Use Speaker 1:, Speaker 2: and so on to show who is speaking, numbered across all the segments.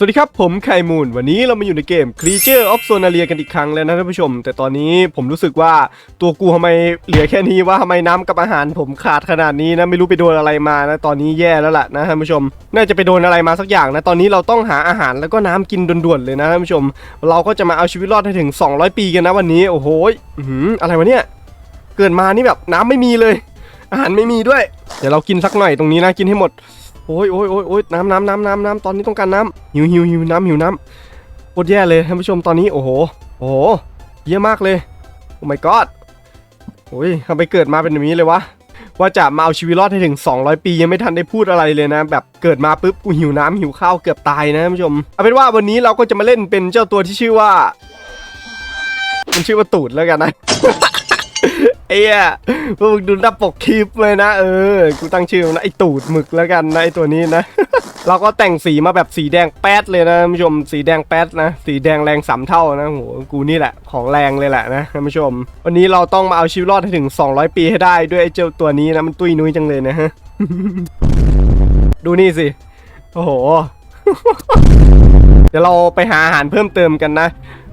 Speaker 1: สวัสดีครับ ผมไข่มูนวันนี้เรามาอยู่ในเกม Creature of Sonaria กันอีกครั้งแล้วนะท่านผู้ชม แต่ตอนนี้ผมรู้สึกว่าตัวกูทำไมเหลือแค่นี้ว่าทำไมน้ำกับอาหารผมขาดขนาดนี้นะ ไม่รู้ไปโดนอะไรมานะ ตอนนี้แย่แล้วล่ะนะท่านผู้ชม น่าจะไปโดนอะไรมาสักอย่างนะ ตอนนี้เราต้องหาอาหารแล้วก็น้ำกินด่วนๆเลยนะท่านผู้ชม เราก็จะมาเอาชีวิตรอดให้ถึง 200 ปีกันนะวันนี้ โอ้โหอื้อหืออะไรวะเนี่ย เกิดมานี่แบบน้ำไม่มีเลย อาหารไม่มีด้วย เดี๋ยวเรากินสักหน่อยตรงนี้นะกินให้หมด โอ้ยโอ้ยโอ้ยโอ้ยน้ำน้ำน้ำน้ำน้ำตอนนี้ต้องการน้ำหิวหิวหิวน้ำหิวน้ำโคตรแย่เลยท่านผู้ชมตอนนี้โอ้โหโอ้โหเยอะมากเลยโอ้ my god โอ้ยทำไมเกิดมาเป็นแบบนี้เลยวะว่าจะมาเอาชีวิตรอดให้ถึง 200 ปียังไม่ทันได้พูดอะไรเลยนะ แบบเกิดมาปุ๊บกูหิวน้ำหิวข้าวเกือบตายนะท่านผู้ชมเอาเป็นว่าวันนี้เราก็จะมาเล่นเป็นเจ้าตัวที่ชื่อว่า มันชื่อว่าตูดแล้วกันนะ ไอ้เหี้ยพวกมึงดูหน้าปกคลิปเลยนะ เออ กูตั้งชื่อมันนะไอ้ตูดหมึกแล้วกันนะไอ้ตัวนี้นะ เราก็แต่งสีมาแบบสีแดงแป๊ดเลยนะท่านผู้ชม สีแดงแป๊ดนะ สีแดงแรงสามเท่านะโหกูนี่แหละ ของแรงเลยแหละนะท่านผู้ชม วันนี้เราต้องมาเอาชีวิตรอดให้ถึง 200 ปีให้ได้ด้วยไอ้เจ้าตัวนี้นะมันตุ้ยนุ้ยจังเลยนะฮะ ดูนี่สิ โอ้โห เดี๋ยวเราไปหาอาหารเพิ่มเติมกันนะ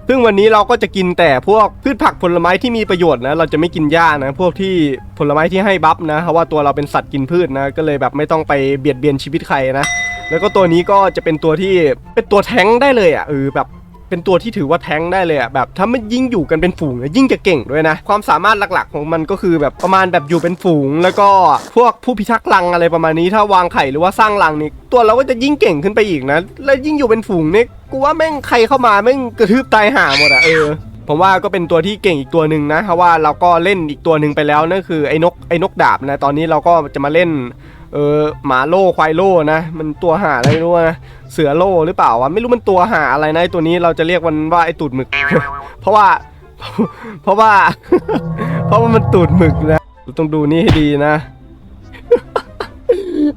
Speaker 1: ซึ่งวันนี้เราก็จะกินแต่พวกพืชผักผลไม้ที่มีประโยชน์นะ เราจะไม่กินหญ้านะ พวกที่ผลไม้ที่ให้บัฟนะ เพราะว่าตัวเราเป็นสัตว์กินพืชนะ ก็เลยแบบไม่ต้องไปเบียดเบียนชีวิตใครนะ แล้วก็ตัวนี้ก็จะเป็นตัวที่เป็นตัวแท้งได้เลยอะเออแบบ เป็นตัวที่ถือว่าแท้งได้เลยอะแบบถ้ามันยิ่งอยู่กันเป็นฝูงเนี่ยยิ่งจะเก่งด้วยนะ ความสามารถหลักๆ ของมันก็คือแบบประมาณแบบอยู่เป็นฝูง แล้วก็พวกผู้พิทักษ์รังอะไรประมาณนี้ถ้าวางไข่หรือว่าสร้างรังนี่ตัวเราก็จะยิ่งเก่งขึ้นไปอีกนะ แล้วยิ่งอยู่เป็นฝูงเนี่ยกูว่าแม่งใครเข้ามาแม่งกระทืบตายห่าหมดอะเออผมว่าก็เป็นตัวที่เก่งอีกตัวหนึ่งนะเพราะว่าเราก็เล่นอีกตัวหนึ่งไปแล้วนั่นคือไอ้นกไอ้นกดาบนะตอนนี้เราก็จะมาเล่น เออหมาโล่ควายโล่นะ มันตัวหาอะไรไม่รู้นะเสือโล่หรือเปล่าวะไม่รู้มันตัวหาอะไรนะไอ้ตัวนี้เราจะเรียกมันว่าไอ้ตูดหมึก เพราะว่า เพราะว่า เพราะว่ามันตูดหมึกนะต้องดูนี่ให้ดีนะ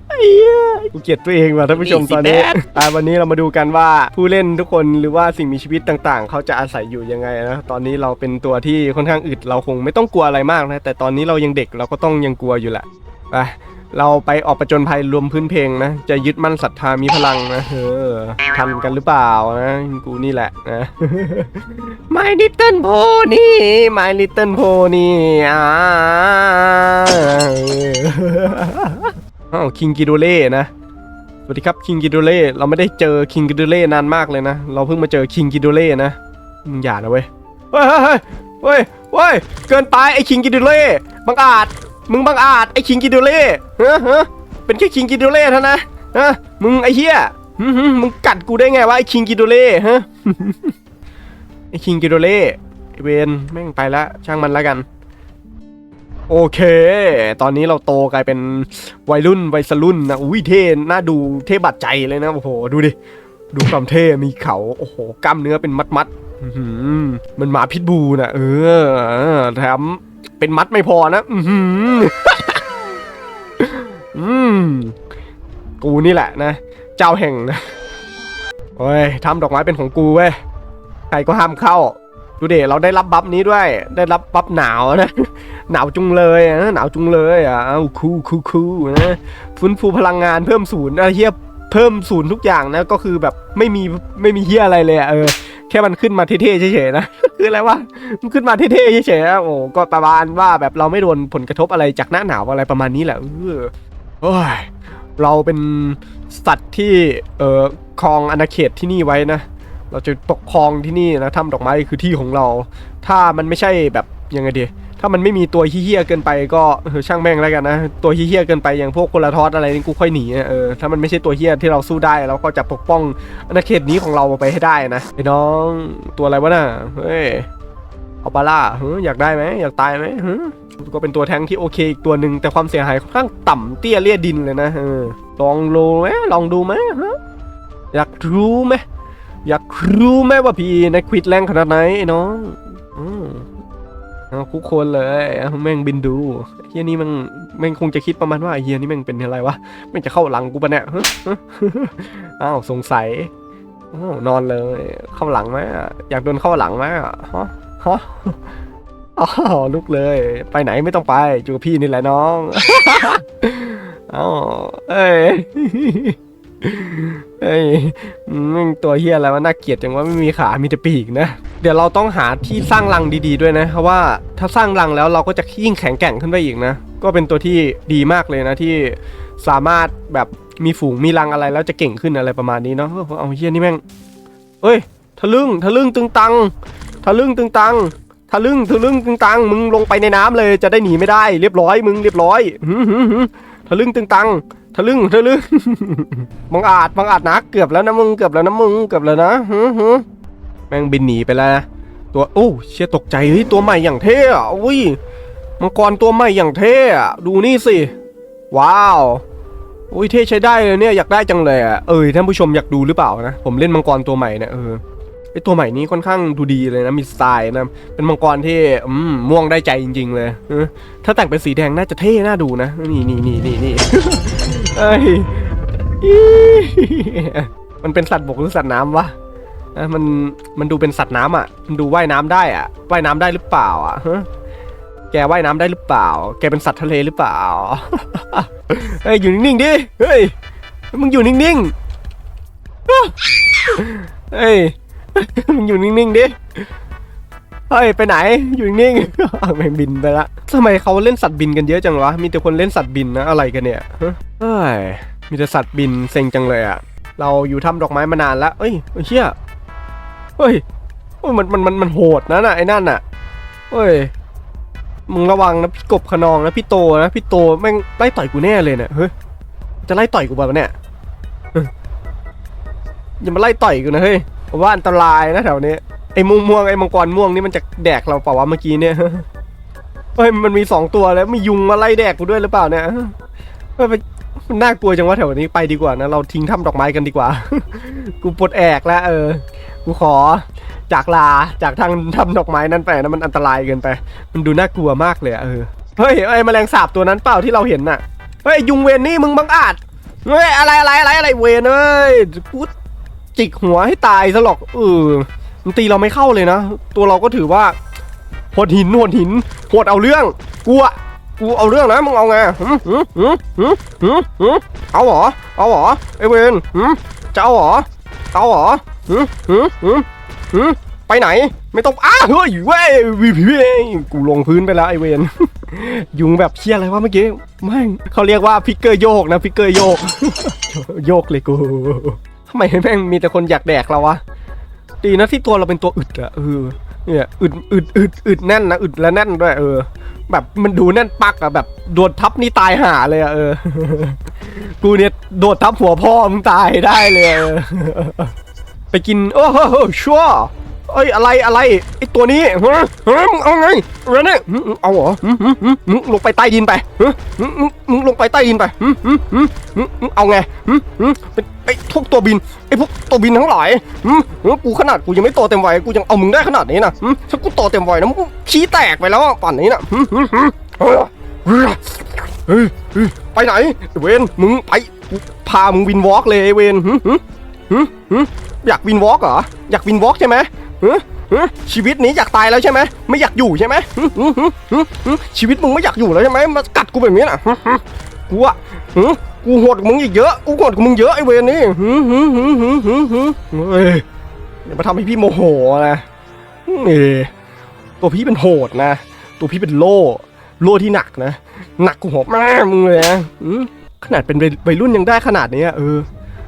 Speaker 1: ไอ้เหี้ยกูเกลียดตัวเองว่ะท่านผู้ชมตอนนี้อ่าวันนี้เรามาดูกันว่าผู้เล่นทุกคนหรือว่าสิ่งมีชีวิตต่างๆ เขาจะอาศัยอยู่ยังไงนะ ตอนนี้เราเป็นตัวที่ค่อนข้างอึดเราคงไม่ต้องกลัวอะไรมากนะ แต่ตอนนี้เรายังเด็กเราก็ต้องยังกลัวอยู่แหละไป เราไปออกประจนภัยรวมพื้นเพลงนะ จะยึดมั่นศรัทธามีพลังนะเออทันกันหรือเปล่านะกูนี่แหละนะ My Little Pony My Little Pony อ่าอ้าวคิงกิโดเล่นะสวัสดีครับคิงกิโดเล่เราไม่ได้เจอคิงกิโดเล่นานมากเลยนะ เราเพิ่งมาเจอคิงกิโดเล่นะมึงอย่านะเว้ยเฮ้ยเฮ้ยเฮ้ยเฮ้ยเกินไปไอ้คิงกิโดเล่บังอาจ มึงบังอาจไอ้คิงกิโดเล่ฮะฮะเป็นแค่คิงกิโดเล่เท่านะฮะมึงไอ้เหี้ยมึงกัดกูได้ไงวะไอ้คิงกิโดเล่ฮะไอ้คิงกิโดเล่ไอ้เวนแม่งไปละช่างมันแล้วกัน โอเค ตอนนี้เราโตกลายเป็นวัยรุ่นวัยสรุ่นนะอุ้ยเท่น่าดูเท่บัดใจเลยนะโอ้โหดูดิดูความเท่ มีเขา โอ้โห กล้ามเนื้อเป็นมัดมัดมันหมาพิษบูนะเออเออแถม เป็นมัดไม่พอนะอือหืออืมกูนี่แหละนะ เจ้าแห่งนะเฮ้ยทำดอกไม้เป็นของกูเว้ยใครก็ห้ามเข้า ดูเดเราได้รับบัฟนี้ด้วย ได้รับบัฟหนาวนะ หนาวจุงเลยอะหนาวจุงเลยอะเอาคูคูคูนะฟื้นฟูพลังงานเพิ่มศูนย์อะไรเฮียเพิ่มศูนย์ทุกอย่างนะ ก็คือแบบไม่มีไม่มีเฮียอะไรเลยอะเออ แค่มันขึ้นมาเท่ๆเฉยๆนะ คืออะไรวะมันขึ้นมาเท่ๆเฉยๆนะโอ้ก็ประมาณว่าแบบเราไม่โดนผลกระทบอะไรจากหน้าหนาวอะไรประมาณนี้แหละเออโอ้ยเราเป็นสัตว์ที่เอ่อครองอาณาเขตที่นี่ไว้นะ เราจะปกครองที่นี่นะถ้ำดอกไม้คือที่ของเรา ถ้ามันไม่ใช่แบบยังไงดี ถ้ามันไม่มีตัวเฮี้ยเกินไปก็ช่างแม่งแล้วกันนะ ตัวเฮี้ยเกินไปอย่างพวกโคลาทอสอะไรนี่กูค่อยหนีเออถ้ามันไม่ใช่ตัวเฮี้ยที่เราสู้ได้เราก็จะปกป้องอาณาเขตนี้ของเราไปให้ได้นะไอ้น้องตัวอะไรวะน่ะเฮ้ยเอาปาล่าเฮ้ยอยากได้ไหมอยากตายไหมก็เป็นตัวแทงที่โอเคอีกตัวหนึ่งแต่ความเสียหายค่อนข้างต่ำเตี้ยเลี่ยดินเลยนะเออลองดูไหมลองดูไหมอยากรู้ไหมอยากรู้ไหมว่าพี่นักควิดแรงขนาดไหนไอ้น้องอ เอาคุกคนเลยแม่งบินดูเฮียนี่มันแม่งคงจะคิดประมาณว่าเฮียนี่แม่งเป็นอะไรวะแม่งจะเข้าหลังกูปะเนี่ยอ้าวสงสัยอนอนเลย เข้าหลังไหมอยากโดนเข้าหลังไหมฮะฮะอ๋อลุกเลย ไปไหนไม่ต้องไปอยู่กับพี่นี่แหละน้องอ้าวเอ้ย เอ้ยอืมตัวเฮียอะไรวะน่าเกลียดจังว่าไม่มีขา มีแต่ปีกนะ เดี๋ยวเราต้องหาที่สร้างรังดีๆด้วยนะ เพราะว่าถ้าสร้างรังแล้วเราก็จะยิ่งแข็งแกร่งขึ้นไปอีกนะ ก็เป็นตัวที่ดีมากเลยนะที่สามารถแบบมีฝูงมีรังอะไรแล้วจะเก่งขึ้นอะไรประมาณนี้เนาะ เอาเฮียนี่แม่ง เอ้ย ทะลึ่ง ทะลึ่งตึงตัง ทะลึ่งตึงตัง ทะลึ่ง ทะลึ่งตึงตัง มึงลงไปในน้ำเลยจะได้หนีไม่ได้ เรียบร้อย มึงเรียบร้อยหืมหืมหืมทะลึ่งตึงตังะลึ่งทะลึ่งบังอาจบังอาจนะเกือบแล้วนะมึงเกือบแล้วนะมึงเกือบแล้วนะหืมหืมแม่งบินหนีไปแล้วนะตัวโอ้เชี่ยตกใจเฮ้ยตัวใหม่อย่างเท่อะอุ้ยมังกรตัวใหม่อย่างเท่อะดูนี่สิ ว้าวอุ้ยเท่ใช้ได้เลยเนี่ยอยากได้จังเลยอะเออท่านผู้ชมอยากดูหรือเปล่านะผมเล่นมังกรตัวใหม่เนี่ยเออไอตัวใหม่นี้ค่อนข้างดูดีเลยนะมีสไตล์นะเป็นมังกรที่อืมม่วงได้ใจจริง ๆ เลยถ้าแต่งเป็นสีแดงน่าจะเท่น่าดูนะนี่นี่นี่นี่นี่ เอ้ยมันเป็นสัตว์บกหรือสัตว์น้ำวะมันมันดูเป็นสัตว์น้ำอะ มันดูว่ายน้ำได้อะว่ายน้ำได้หรือเปล่าอะฮะแกว่ายน้ำได้หรือเปล่า แกเป็นสัตว์ทะเลหรือเปล่าเฮ้ยอยู่นิ่งๆดิเฮ้ยมึงอยู่นิ่งๆเฮ้ยมึงอยู่นิ่งๆดิ เฮ้ยไปไหนอยู่นิ่งๆแม่งบินไปละทำไมเขาเล่นสัตว์บินกันเยอะจังวะมีแต่คนเล่นสัตว์บินนะอะไรกันเนี่ยเฮ้ยมีแต่สัตว์บินเซ็งจังเลยอะเราอยู่ทำดอกไม้มานานแล้วเอ้ยเฮ้ยเชี่ยเฮ้ยเฮ้ยมันมันมันมันโหดนะน่ะไอ้นั่นน่ะเฮ้ยมึงระวังนะพี่กบขนองนะพี่โตนะพี่โตแม่งไล่ต่อยกูแน่เลยเนี่ยเฮ้ยจะไล่ต่อยกูแบบเนี่ยเฮ้ยอย่ามาไล่ต่อยกูนะเฮ้ยผมว่าอันตรายนะแถวนี้ ไอ้ม่วงม่วงไอ้มังกรม่วงนี่มันจะแดกเราเปล่าวะเมื่อกี้เนี่ยเฮ้ยมันมีสองตัวแล้วมียุงมาไล่แดกกูด้วยหรือเปล่าเนี่ยเฮ้ยมันน่ากลัวจังวะแถวนี้ไปดีกว่านะ เราทิ้งถ้ำดอกไม้กันดีกว่า กูปวดแอกแล้ว เออ กูขอจากลาจากทางทำดอกไม้นั้นไปนะมันอันตรายเกินไป มันดูน่ากลัวมากเลยเออเฮ้ยไอ้แมลงสาบตัวนั้นเปล่าที่เราเห็นน่ะเฮ้ยยุงเวนนี่มึงบังอาจเฮ้ยอะไรอะไรอะไรอะไรเวนเอ้ยกูจิกหัวให้ตายซะหรอกเออ มันตีเราไม่เข้าเลยนะ ตัวเราก็ถือว่าหดหินหดหินหดเอาเรื่องกูอะกูเอาเรื่องนะมึงเอาไงหืมหืมหืมหืมหืมหืมเอาเหรอเอาเหรอไอเวนหืมจะเอาหรอเอาหรอหืมหืมหืมหืมไปไหน ไม่ต้องอ้าเฮ้ยเว้ยวีพีกูลงพื้นไปแล้วไอเวนยุงแบบเชี่ยอะไรวะเมื่อกี้แม่งเขาเรียกว่าพิกเกอร์โยกนะพิกเกอร์โยก โยกเลยกูทำไมแม่งมีแต่คนอยากแดกเราวะ ดีนะที่ตัวเราเป็นตัวอึดอะเออเนี่ยอึดอึดอึดอึดแน่นนะอึดและแน่นด้วยเออ แบบมันดูแน่นปักอะแบบโดดทับนี่ตายห่าเลยอะเออ กูเนี่ยโดดทับหัวพ่อมึงตายได้เลย ไปกินโอ้โหชัว เอ้ยอะไรอะไรไอตัวนี้ฮะฮะมึงเอาไงอะไรเนี่ยหึหึเอาเหรอหึมึงลงไปใต้ดินไปฮึมึงลงไปใต้ดินไปหึหึหึหึหึเอาไงหึหึไอ้พวกตัวบินไอ้พวกตัวบินทั้งหลายหึหึกูขนาดกูยังไม่โตเต็มวัยกูยังเอามึงได้ขนาดนี้นะหึถ้ากูโตเต็มวัยนะมึงขี้แตกไปแล้วป่านนี้นะหึหึหึเฮ้ยเฮ้ยเฮ้ยไปไหนไอ้เวนมึงไปพามึงวินวอล์กเลยไอ้เวนหึหึหึหึอยากวินวอล์กเหรออยากวินวอล์กใช่ไหม ฮะฮะชีวิตนี้อยากตายแล้วใช่ไหมไม่อยากอยู่ใช่ไหมหึหึหึหึชีวิตมึงไม่อยากอยู่แล้วใช่ไหมมากัดกูแบบนี้น่ะหึหึกูอะหึกูโหดกว่ามึงอีกเยอะกูโหดกว่ามึงเยอะไอ้เวรนี่หึหึหึหึหึหึเฮ้ยอย่ามาทำให้พี่โมโหนะนี่ตัวพี่เป็นโหดนะ ตัวพี่เป็นโล่โล่ที่หนักนะหนักกูหัวแม่มึงเลยนะขนาดเป็นวัยรุ่นยังได้ขนาดนี้เออ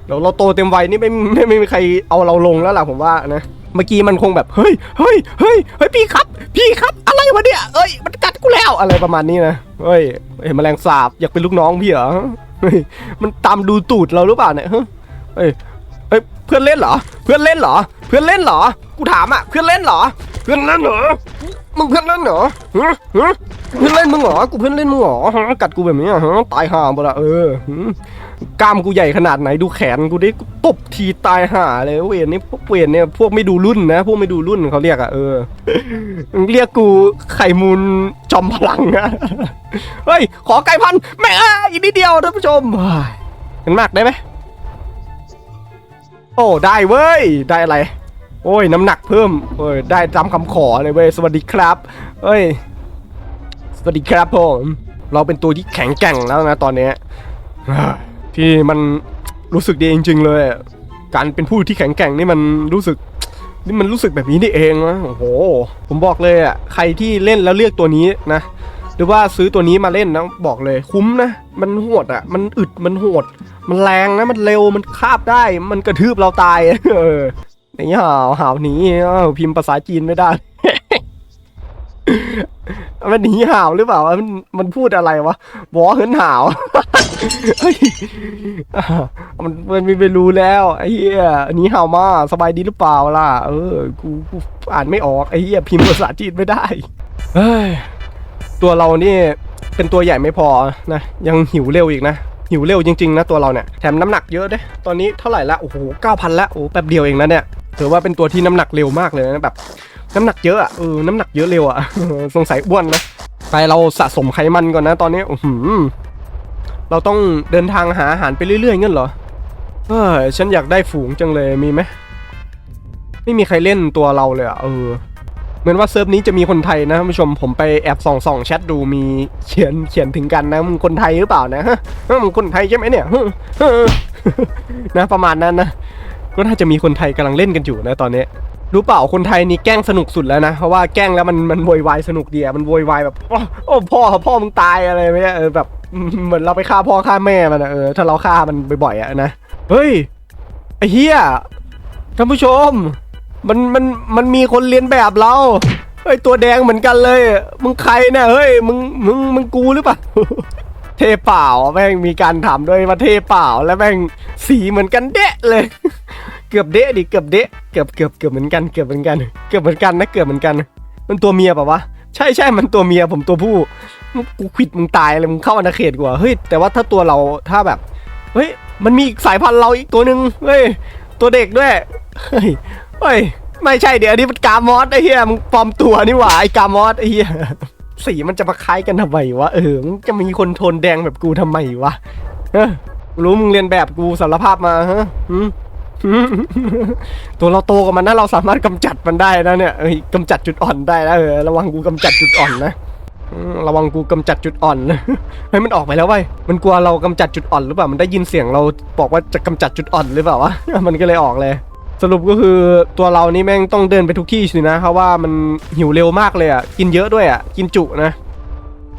Speaker 1: เราเราโตเต็มวัยนี่ไม่ไม่ไม่ไม่มีใครเอาเราลงแล้วล่ะผมว่านะ เมื่อกี้มันคงแบบเฮ้ยเฮ้ยเฮ้ยเฮ้ยพี่ครับ พี่ครับ อะไรวะเนี่ยเอ้ยมันกัดกูแล้วอะไรประมาณนี้นะเฮ้ยเห็นแมลงสาบอยากเป็นลูกน้องพี่เหรอเฮ้ยมันตามดูตูดเราหรือเปล่าเนี่ยเฮ้ยเฮ้ยเฮ้ยเพื่อนเล่นเหรอ เพื่อนเล่นเหรอ เพื่อนเล่นเหรอ กูถามอะเพื่อนเล่นเหรอ เพื่อนเล่นเหรอ มึงเพื่อนเล่นเหรอฮะฮะเพื่อนเล่นมึงเหรอ กูเพื่อนเล่นมึงเหรอฮะกัดกูแบบนี้ฮะตายห่าหมดละเออกล้ามกูใหญ่ขนาดไหนดูแขนกูดิตบทีตายห่าเลยเวรนี่พวกเวรเนี่ยพวกไม่ดูรุ่นนะ พวกไม่ดูรุ่นเขาเรียกอะเออเรียกกูไข่มูลจอมพลังนะเฮ้ยขอไก่พันแม่อีกนิดเดียวท่านผู้ชมเฮ้ยเห็นมากได้ไหมโอ้ได้เว้ยได้อะไร โอ้ยน้ำหนักเพิ่มโอ้ยได้ตามคำขอเลยเว้ยสวัสดีครับเอ้ย สวัสดีครับผมเราเป็นตัวที่แข็งแกร่งแล้วนะตอนนี้ที่มันรู้สึกดีจริง ๆ เลย การเป็นผู้ที่แข็งแกร่งนี่มันรู้สึกนี่มันรู้สึกแบบนี้นี่เองนะโอ้โห ผมบอกเลยอะใครที่เล่นแล้วเลือกตัวนี้นะหรือว่าซื้อตัวนี้มาเล่นนะบอกเลยคุ้มนะ มันโหดอะ มันอึดมันโหด มันแรงนะมันเร็วมันคาบได้ มันกระทืบเราตายเออ นี่ห่าวห่าวหนีอ้าวพิมพ์ภาษาจีนไม่ได้ มันหนีห่าวหรือเปล่า มันมันพูดอะไรวะบอเหินห่าวเห่ามันมันไมีไปรู้แล้วไอ้เหี้ยหนีห่าวมาสบายดีหรือเปล่าล่ะ เออกูกูอ่านไม่ออกไอ้เหี้ยพิมพ์ภาษาจีนไม่ได้เฮ้ยตัวเรานี่เป็นตัวใหญ่ไม่พอนะ ยังหิวเร็วอีกนะ หิวเร็วจริงๆนะตัวเราเนี่ยแถมน้ำหนักเยอะเด้ตอนนี้เท่าไหร่ละโอ้โหเก้าพันละโอ้แป๊บเดียวเองนะเนี่ยถือว่าเป็นตัวที่น้ำหนักเร็วมากเลยนะแบบน้ำหนักเยอะอะเออน้ำหนักเยอะเร็วอะสงสัยอ้วนนะไปเราสะสมไขมันก่อนนะตอนนี้อื้อหือเราต้องเดินทางหาอาหารไปเรื่อยๆเงั้นเหรอเฮ้ยฉันอยากได้ฝูงจังเลยมีไหมไม่มีใครเล่นตัวเราเลยอะเออ เหมือนว่าเซิร์ฟนี้จะมีคนไทยนะท่านผู้ชมผมไปแอบส่องส่องแชทดูมีเขียนเขียนถึงกันนะมึงคนไทยหรือเปล่านะฮะมึงคนไทยใช่ไหมเนี่ยนะประมาณนั้นนะก็น่าจะมีคนไทยกำลังเล่นกันอยู่นะตอนนี้รู้เปล่าคนไทยนี่แกล้งสนุกสุดแล้วนะเพราะว่าแกล้งแล้วมันมันโวยวายสนุกดีอะมันโวยวายแบบโอ้โอ้พ่อพ่อมึงตายอะไรไม่เออแบบเหมือนเราไปฆ่าพ่อฆ่าแม่มันอะเออถ้าเราฆ่ามันบ่อยๆอะนะเฮ้ยไอ้เฮียท่านผู้ชม มันมันมันมีคนเรียนแบบเราเฮ้ยตัวแดงเหมือนกันเลย มึงใครเนี่ยเฮ้ยมึงมึงมึงกูหรือเปล่าเทเปล่าแม่งมีการถามด้วยว่าเทเปล่าแล้วแม่งสีเหมือนกันเดะเลย เกือบเดะดิเกือบเดะเกือบเกือบเกือบเหมือนกันเกือบเหมือนกัน เกือบเหมือนกันนะเกือบเหมือนกัน มันตัวเมียป่าวะใช่ใช่มันตัวเมียผมตัวผู้กูควิดมึงตายเลยมึงเข้าอาณาเขตกว่าเฮ้ยแต่ว่าถ้าตัวเราถ้าแบบเฮ้ยมันมีอีกสายพันธุ์เราอีกตัวหนึ่งเฮ้ยตัวเด็กด้วยเฮ้ย เฮ้ย ไม่ใช่เดี๋ยวอันนี้มันกามอสไอ้เหี้ยมึงปลอมตัวนี่หว่าไอ้กามอสไอ้เหี้ยสีมันจะมาคล้ายกันทำไมวะเออมจะมีคนโทนแดงแบบกูทำไมวะเออรู้มึงเรียนแบบกูสารภาพมาฮะหืมตัวเราโตกว่ามันนะเราสามารถกำจัดมันได้นะเนี่ยเอ้ยกำจัดจุดอ่อนได้นะเออระวังกูกำจัดจุดอ่อนนะระวังกูกำจัดจุดอ่อนนะเฮ้ยมันออกไปแล้วเว้ยมันกลัวเรากำจัดจุดอ่อนหรือเปล่ามันได้ยินเสียงเราบอกว่าจะกำจัดจุดอ่อนหรือเปล่าวะมันก็เลยออกเลย สรุปก็คือตัวเรานี่แม่งต้องเดินไปทุกที่สินะเพราะว่ามันหิวเร็วมากเลยอะกินเยอะด้วยอะกินจุนะ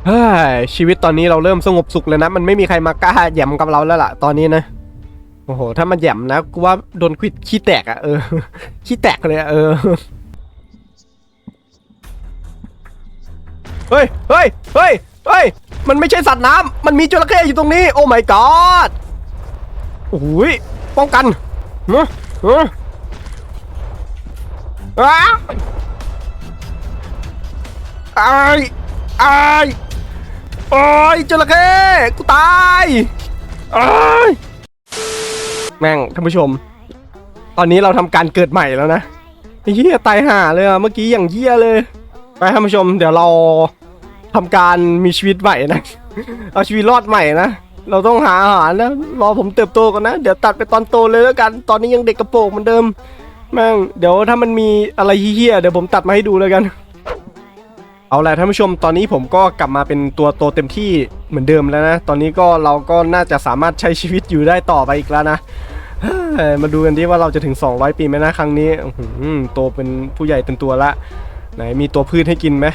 Speaker 1: เฮ้ยชีวิตตอนนี้เราเริ่มสงบสุขแล้วนะ มันไม่มีใครมากล้าแหย่มกับเราแล้วล่ะตอนนี้นะโอ้โห ถ้ามันแหย่มนะกูว่าโดนควิดขี้แตกอะเออขี้แตกเลยอะเออเฮ้ยเฮ้ยเฮ้ยเฮ้ยมันไม่ใช่สัตว์น้ำมันมีจระเข้อยู่ตรงนี้ โอ้ my god โอ้ยป้องกันเฮ้ยเฮ้ย อ้าวไอ้ไอ้โอ้ยจระเข้กูตายไอ้แม่งท่านผู้ชม ตอนนี้เราทำการเกิดใหม่แล้วนะไอ้เหี้ยตายห่าเลยอะเมื่อกี้อย่างเหี้ยเลย ไปท่านผู้ชม เดี๋ยวเราทำการมีชีวิตใหม่นะ เอาชีวิตรอดใหม่นะเราต้องหาอาหารนะรอผมเติบโตก่อนนะ เดี๋ยวตัดไปตอนโตเลยแล้วกัน ตอนนี้ยังเด็กกระโปรงเหมือนเดิม แม่งเดี๋ยวถ้ามันมีอะไรเหี้ยเดี๋ยวผมตัดมาให้ดูแล้วกัน เอาละท่านผู้ชมตอนนี้ผมก็กลับมาเป็นตัวโตเต็มที่เหมือนเดิมแล้วนะ ตอนนี้ก็เราก็น่าจะสามารถใช้ชีวิตอยู่ได้ต่อไปอีกแล้วนะมาดูกันดิว่าเราจะถึง 200 ปีไหมนะครั้งนี้โตเป็นผู้ใหญ่เต็มตัวละ ไหนมีตัวพืชให้กินไหม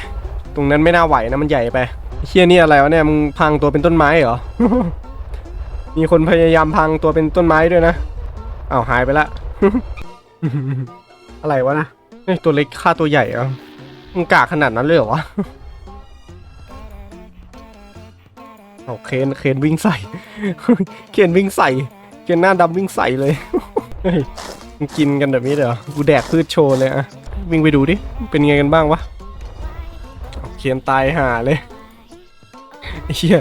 Speaker 1: ตรงนั้นไม่น่าไหวนะมันใหญ่ไปเฮี้ยนี่อะไรวะเนี่ยมึงพังตัวเป็นต้นไม้เหรอมีคนพยายามพังตัวเป็นต้นไม้ด้วยนะอ้าวหายไปละ อะไรวะนะเฮ้ยตัวเล็กฆ่าตัวใหญ่เหรอมึงกากขนาดนั้นเลยเหรอวะเอาเคนเคนวิ่งใส่ เคนวิ่งใส่ เคนหน้าดำวิ่งใส่เลยเฮ้ยมึงกินกันแบบนี้เลยเหรอกูแดกพืชโชว์เลยอะวิ่งไปดูดิเป็นไงกันบ้างวะเอาเคนตายห่าเลยไอ้เหี้ย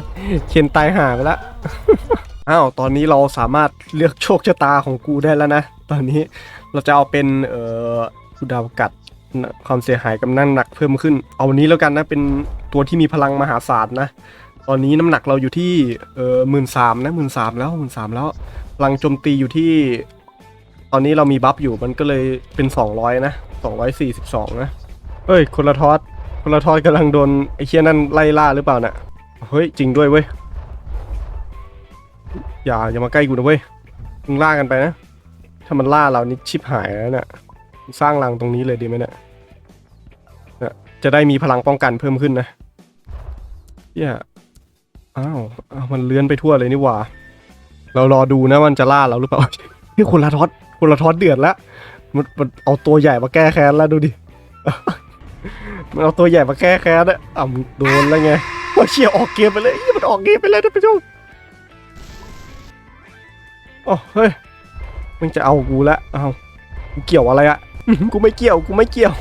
Speaker 1: เคนตายห่าไปละ อ้าว ตอนนี้เราสามารถเลือกโชคชะตาของกูได้แล้วนะ ตอนนี้ เราจะเอาเป็นเอ่อกูดาวกัดความเสียหายกับน้ำหนักเพิ่มขึ้น เอาวันนี้แล้วกันนะเป็นตัวที่มีพลังมหาศาลนะ ตอนนี้น้ำหนักเราอยู่ที่เอ่อหมื่นสามนะหมื่นสามแล้วหมื่นสามแล้วพลังโจมตีอยู่ที่ ตอนนี้เรามีบัฟอยู่มันก็เลยเป็น200นะ242นะเฮ้ยคนละทอดคนละทอดกำลังโดนไอ้เคียนั่นไล่ล่าหรือเปล่าน่ะเฮ้ยจริงด้วยเว้ยอย่าอย่ามาใกล้กูนะเว้ยมึงล่ากันไปนะ ถ้ามันล่าเรานี่ชิบหายแล้วเนี่ยสร้างรังตรงนี้เลยดีไหมเนี่ยเนี่ยจะได้มีพลังป้องกันเพิ่มขึ้นนะเฮียอ้าวอ้าวมันเลื้อนไปทั่วเลยนี่หว่า เรารอดูนะมันจะล่าเราหรือเปล่านี่คนละทอดคนละทอดเดือดแล้วมันมันเอาตัวใหญ่มาแก้แค้นแล้วดูดิมันเอาตัวใหญ่มาแก้แค้นอะอะมึงโดนแล้วไงว่าเชี่ยออกเกมไปเลยเหี้ยมันออกเกมไปเลยท่านผู้ชมอ๋อเฮ้ย มึงจะเอากูละเอากูเกี่ยวอะไรอะกูไม่เกี่ยว กูไม่เกี่ยว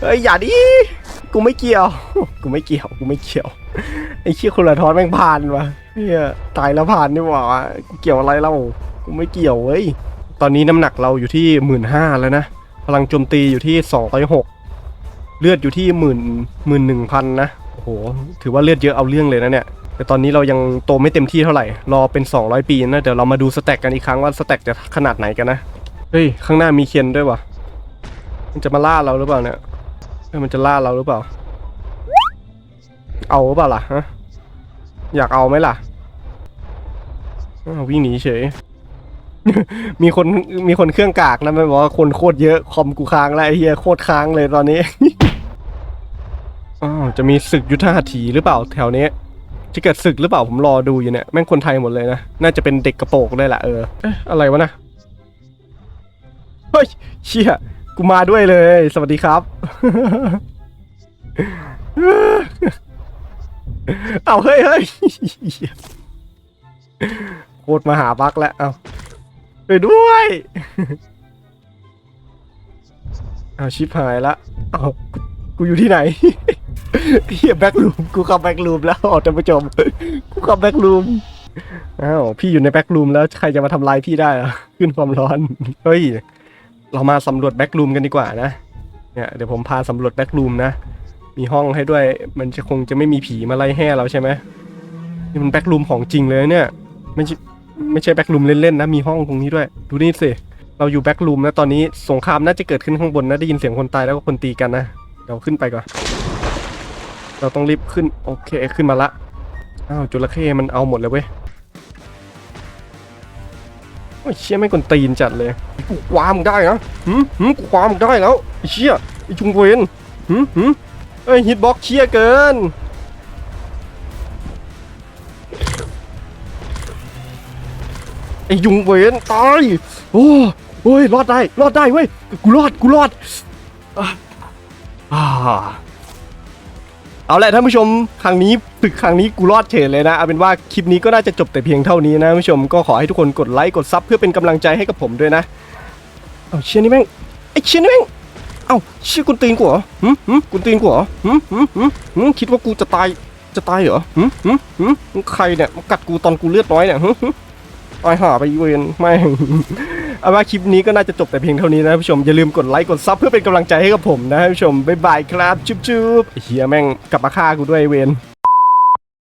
Speaker 1: เฮ้ยอย่าดิ กูไม่เกี่ยว กูไม่เกี่ยว กูไม่เกี่ยว ไอ้เชี่ยคนละทอดแม่งผ่านวะเฮียตายแล้วผ่านนี่หว่ากูเกี่ยวอะไรเล่า กูไม่เกี่ยวเว้ย ตอนนี้น้ำหนักเราอยู่ที่หมื่นห้าแล้วนะ พลังโจมตีอยู่ที่สองร้อยหกเลือดอยู่ที่หมื่นหมื่นหนึ่งพันนะ โอ้โห ถือว่าเลือดเยอะเอาเรื่องเลยนะเนี่ย แต่ตอนนี้เรายังโตไม่เต็มที่เท่าไหร่ รอเป็น 200 ปีนะ เดี๋ยวเรามาดูสแต็กกันอีกครั้งว่าสแต็กจะขนาดไหนกันนะ เฮ้ย ข้างหน้ามีเคียนด้วยวะมันจะมาล่าเราหรือเปล่าเนี่ยเฮ้มันจะล่าเราหรือเปล่า เอาหรือเปล่าล่ะฮะ อยากเอาไหมล่ะววิ่งหนีเฉย มีคนมีคนเครื่องกากนะไม่บอกว่าคนโคตรเยอะคอมกูค้างแล้วไอ้เฮียโคตรค้างเลยตอนนี้อ้าวจะมีศึกยุทธหัตถีหรือเปล่าแถวนี้ จะเกิดศึกหรือเปล่าผมรอดูอยู่เนี่ยแม่งคนไทยหมดเลยนะ น่าจะเป็นเด็กกระโปรงได้แหละเออเอ๊ะอะไรวะนะเฮ้ยเชี่ยกูมาด้วยเลย สวัสดีครับ เอาเฮ้ยเฮ้ยโคตรมาหาบักแล้วเอาไปด้วยเอาชิปหายละเอากูอยู่ที่ไหน เฮียแบ็กลูมกูเข้าแบ็กลูมแล้วท่านผู้ชมกูเข้าแบ็กลูมอ้าวพี่อยู่ในแบ็กลูมแล้วใครจะมาทำลายพี่ได้อะขึ้นความร้อนเฮ้ยเรามาสำรวจแบ็กลูมกันดีกว่านะเนี่ยเดี๋ยวผมพาสำรวจแบ็กลูมนะมีห้องให้ด้วยมันจะคงจะไม่มีผีมาไล่แห่เราใช่ไหมนี่มันแบ็กลูมของจริงเลยเนี่ยไม่ใช่ไม่ใช่แบ็กลูมเล่นๆนะมีห้องตรงนี้ด้วย ดูนี่สิเราอยู่แบ็กลูมนะตอนนี้สงครามน่าจะเกิดขึ้นข้างบนนะได้ยินเสียงคนตายแล้วก็คนตีกันนะเดี๋ยวขึ้นไปก่อน เราต้องรีบขึ้น โอเคขึ้นมาละอ้าวจระเข้มันเอาหมดเลยเว้ยโอ้ยเชี่ยไม่กวนตีนจัดเลยกูคว้ามึงได้นะหืมหืมกูคว้ามึงได้แล้วไอเชี่ยไอจุงเวนหืมหืมเอ้ยฮิตบ็อกเชี่ยเกินไอ้ยุงเวนตายโอ้โอ้ยรอดได้รอดได้เว้ยกูรอดกูรอดอ่า เอาแหละท่านผู้ชมครั้งนี้ตึกครั้งนี้กูรอดเฉยเลยนะ เอาเป็นว่าคลิปนี้ก็น่าจะจบแต่เพียงเท่านี้นะท่านผู้ชมก็ขอให้ทุกคนกดไลค์กดซับเพื่อเป็นกำลังใจให้กับผมด้วยนะ เอาเชี่ยนี่แม่งไอเชี่ยนี่แม่งเอาเชี่ยกุนตีนกูเหรอหืมหืมกุนตีนกูเหรอหืมหืมหืมหืมคิดว่ากูจะตายจะตายเหรอหืมหืมหืมมึใครเนี่ยมากัดกูตอนกูเลือดน้อยเนี่ยหืมหืม ตายห่าไปเวนแม่งเอาว่าคลิปนี้ก็น่าจะจบแต่เพียงเท่านี้นะผู้ชมอย่าลืมกดไลค์กดซับเพื่อเป็นกำลังใจให้กับผมนะผู้ชมบ๊ายบายครับ จุ๊บชุบเฮียแม่งกลับมาฆ่ากูด้วยเวน